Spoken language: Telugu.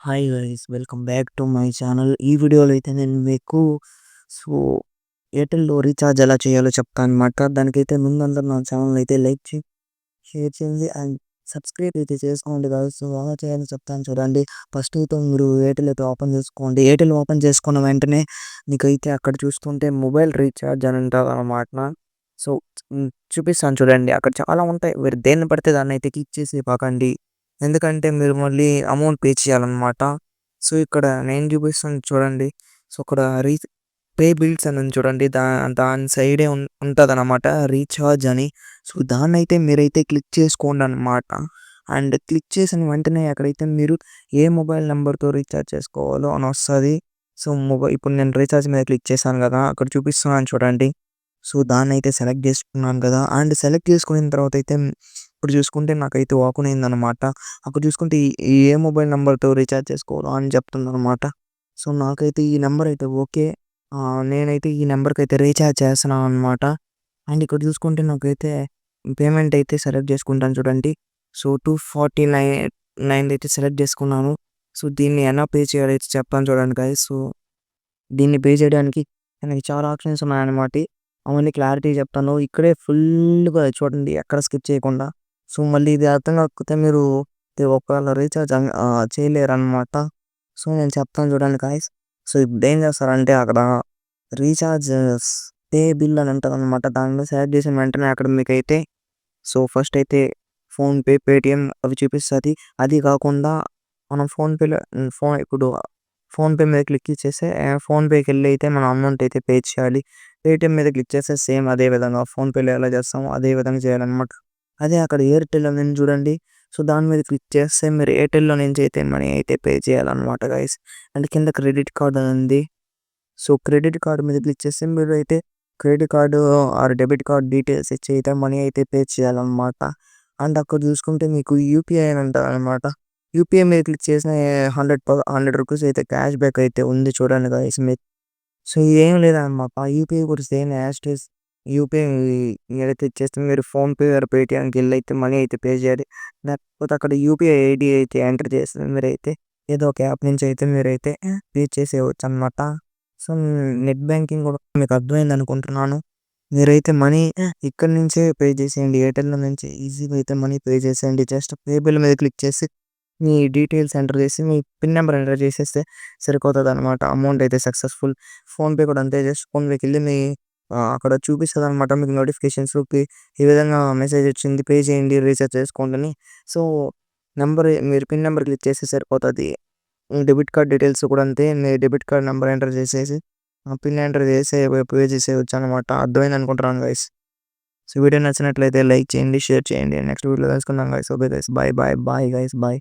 Hi guys welcome back to my channel ఈ వీడియోలో అయితే నేను మీకు సో ఎయిర్టెల్లో రీఛార్జ్ ఎలా చేయాలో చెప్తాను అనమాట దానికైతే ముందంతా నా ఛానల్ అయితే లైక్ చేయి షేర్ చేయండి అండ్ సబ్స్క్రైబ్ అయితే చేసుకోండి కాదు సో ఎలా చేయాలో చెప్తాను చూడండి. ఫస్ట్ అయితే మీరు ఎయిర్టెల్ అయితే ఓపెన్ చేసుకోండి. ఎయిర్టెల్ ఓపెన్ చేసుకున్న వెంటనే మీకైతే అక్కడ చూస్తుంటే మొబైల్ రీఛార్జ్ అని ఉంటుంది అనమాట సో చూపిస్తాను చూడండి. అక్కడ చాలా ఉంటాయి. మీరు దేన్ని పడితే దాన్ని అయితే క్లిక్ చేసి పాకండి. ఎందుకంటే మీరు మళ్ళీ అమౌంట్ పే చేయాలన్నమాట. సో ఇక్కడ నేను చూపిస్తాను చూడండి. సో అక్కడ రీ పే బిల్స్ అని ఉంది చూడండి. దా దాని సైడే ఉంటుంది అనమాట రీఛార్జ్ అని. సో దాన్ని అయితే మీరైతే క్లిక్ చేసుకోండి అనమాట అండ్ క్లిక్ చేసిన వెంటనే అక్కడైతే మీరు ఏ మొబైల్ నెంబర్తో రీఛార్జ్ చేసుకోవాలో అని వస్తుంది. సో మొబైల్ ఇప్పుడు నేను రీఛార్జ్ మీద క్లిక్ చేశాను కదా. అక్కడ చూపిస్తున్నాను చూడండి. సో దాన్ని అయితే సెలెక్ట్ చేసుకున్నాను కదా. అండ్ సెలెక్ట్ చేసుకున్న తర్వాత అయితే ఇప్పుడు చూసుకుంటే నాకైతే ఓపెన్ అయిందనమాట అక్కడ చూసుకుంటే ఏ మొబైల్ నెంబర్తో రీఛార్జ్ చేసుకోవాలో అని చెప్తుందనమాట సో నాకైతే ఈ నెంబర్ అయితే ఓకే నేనైతే ఈ నెంబర్కి అయితే రీఛార్జ్ చేస్తున్నాను అనమాట అండ్ ఇక్కడ చూసుకుంటే నాకైతే పేమెంట్ అయితే సెలెక్ట్ చేసుకుంటాను చూడండి. So two forty nine nine అయితే సెలెక్ట్ చేసుకున్నాను. సో దీన్ని ఎలా పే చేయాలి అయితే చెప్తాను చూడండి గాయ సో దీన్ని పే చేయడానికి నాకు చాలా ఆప్షన్స్ ఉన్నాయన్నమాట. అవన్నీ క్లారిటీ చెప్తాను. ఇక్కడే ఫుల్గా చూడండి ఎక్కడ స్కిప్ చేయకుండా. సో మళ్ళీ ఇది అర్థం కాకపోతే మీరు ఒకవేళ రీఛార్జ్ చేయలేరు అనమాట సో నేను చెప్తాను చూడండి గాయస్ సో ఇప్పుడు ఏం చేస్తారంటే అక్కడ రీఛార్జ్ పే బిల్ అని ఉంటుంది అనమాట దానిలో సెలెక్ట్ చేసిన వెంటనే అక్కడ మీకు అయితే సో ఫస్ట్ అయితే ఫోన్పే పేటిఎం అవి చూపిస్తుంది. అది కాకుండా మనం ఫోన్పేలో ఫోన్ ఇప్పుడు ఫోన్పే మీద క్లిక్ ఇచ్చేస్తే ఫోన్పేకి వెళ్ళి అయితే మనం అమౌంట్ అయితే పే చేయాలి. పేటిఎం మీద క్లిక్ చేస్తే సేమ్ అదే విధంగా ఫోన్పేలో ఎలా చేస్తామో అదే విధంగా చేయాలన్నమాట. అదే అక్కడ ఎయిర్టెల్ అని చూడండి. సో దాని మీద క్లిక్ చేస్తే మీరు ఎయిర్టెల్లో నుంచి అయితే మనీ అయితే పే చేయాలన్నమాట గైస్ అండ్ కింద క్రెడిట్ కార్డ్ ఉంది. సో క్రెడిట్ కార్డ్ మీద క్లిక్ చేస్తే మీరు అయితే credit card or debit card details ఇచ్చి అయితే మనీ అయితే పే చేయాలన్నమాట. అండ్ అక్కడ చూసుకుంటే మీకు యూపీఐ అని అంటారు అనమాట యూపీఐ మీద క్లిక్ చేసిన హండ్రెడ్ హండ్రెడ్ రూపీస్ అయితే క్యాష్ బ్యాక్ అయితే ఉంది చూడండి గైస్ మీరు సో ఏం లేదన్నమాట. యూపీఐ గురించి ఏం యాస్టేస్ యూపీఐ ఏదైతే ఇచ్చేస్తే మీరు ఫోన్పే ఆర్ పేటిఎంకి వెళ్ళి అయితే మనీ అయితే పే చేయాలి. లేకపోతే అక్కడ యూపీఐ ఐడి అయితే ఎంటర్ చేస్తే మీరైతే ఏదో ఒక యాప్ నుంచి అయితే మీరైతే పే చేసేయవచ్చు అనమాట సో నెట్ బ్యాంకింగ్ కూడా మీకు అర్థమైంది అనుకుంటున్నాను. మీరైతే మనీ ఇక్కడ నుంచే పే చేసేయండి. ఎయిర్టెల్ నుంచి ఈజీగా అయితే మనీ పే చేసేయండి. జస్ట్ పేబిల్ మీద క్లిక్ చేసి మీ డీటెయిల్స్ ఎంటర్ చేసి మీ పిన్ నెంబర్ ఎంటర్ చేసేస్తే సరిపోతుంది అనమాట అమౌంట్ అయితే సక్సెస్ఫుల్. ఫోన్పే కూడా అంతే. జస్ట్ ఫోన్పేకి వెళ్ళి మీ అక్కడ చూపిస్తుంది అనమాట మీకు నోటిఫికేషన్స్ ఈ విధంగా మెసేజ్ వచ్చింది పే చేయండి రీఛార్జ్ చేసుకోండి సో నెంబర్ మీరు పిన్ నెంబర్ క్లిక్ చేస్తే సరిపోతుంది. డెబిట్ కార్డ్ డీటెయిల్స్ కూడా అంతే. మీ డెబిట్ కార్డ్ నెంబర్ ఎంటర్ చేసేసి పిన్ ఎంటర్ చేసే పే చేసేయచ్చు అనమాట అర్థమైంది అనుకుంటున్నాను గైస్ సో వీడియో నచ్చినట్లయితే లైక్ చేయండి షేర్ చేయండి. నెక్స్ట్ వీడియో తెలుసుకుందాం guys okay guys bye bye bye guys bye